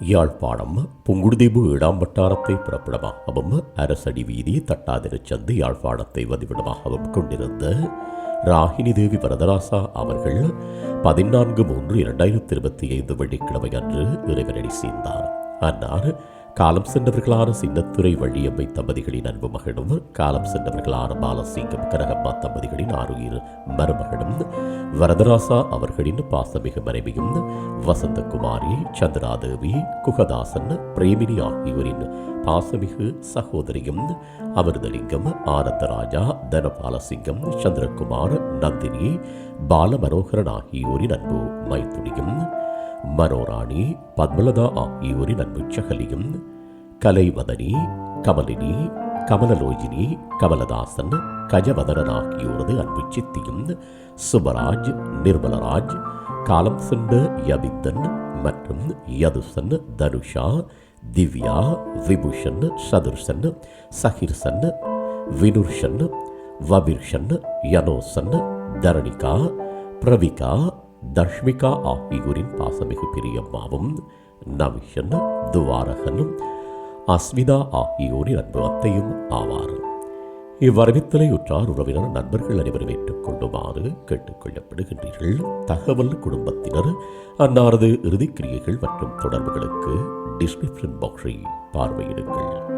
யாழ்ப்பாணம் புங்குடுதீவு இடாம் வட்டாரத்தை புறப்படமாகவும் அரசடி வீதி தட்டாதிருச்சந்து யாழ்ப்பாணத்தை வதிவிடமாகவும் கொண்டிருந்த ராகினி தேவி வரதராசா அவர்கள் பதினான்கு மூன்று இரண்டாயிரத்தி இருபத்தி ஐந்து வெள்ளிக்கிழமை அன்று இறைவனடி சேர்ந்தார். அன்னார் காலம் சென்றவர்களான சின்னத்துறை வள்ளியம்மை தம்பதிகளின் அன்பு மகனும் காலம் சென்றவர்களான பாலசிங்கம் கனகம்மா தம்பதிகளின் ஆறுயிர் மருமகனும் வரதராசா அவர்களின் பாசமிகு மனைவியும் வசந்தகுமாரி சந்திராதேவி குகதாசன் பிரேமினி ஆகியோரின் பாசமிகு சகோதரியும் அமிர்தலிங்கம் ஆனந்தராஜா தனபாலசிங்கம் சந்திரகுமார் நந்தினி பாலமனோகரன் ஆகியோரின் அன்பு மைத்துனியும் மனோராணி பத்மலதா ஆகியோரின் அன்பு சகலியும் கலைவதனி கமலினி கமலலோஜினி கமலதாசன் கஜவதரன் ஆகியோரது அன்பு சித்தியும் சுபராஜ் நிர்மலராஜ் காலம் சென்ற யபித்தன் மற்றும் யதுசன் தனுஷா திவ்யா விபுஷன் சதுர்சன் சஹிர்சன் வினுர்ஷன் வபிர்ஷன் யனோசன் தரணிகா பிரவிகா தஷ்மிகா ஆகியோரின் பாசமிகு பிரியம்மாவும் நவிஷன் துவாரகனும் அஸ்மிதா ஆகியோரின் அன்பு அத்தையும் ஆவார். இவ்வரவித்தலை உற்றார் உறவினர் நண்பர்கள் அனைவரும் ஏற்றுக்கொள்ளுமாறு கேட்டுக்கொள்ளப்படுகின்றீர்கள் தகவல் குடும்பத்தினர் அன்னாரது இறுதிக்கிரியைகள் மற்றும் தொடர்புகளுக்கு டிஸ்கிரிப்ஷன் பாக்ஸை பார்வையிடுங்கள்.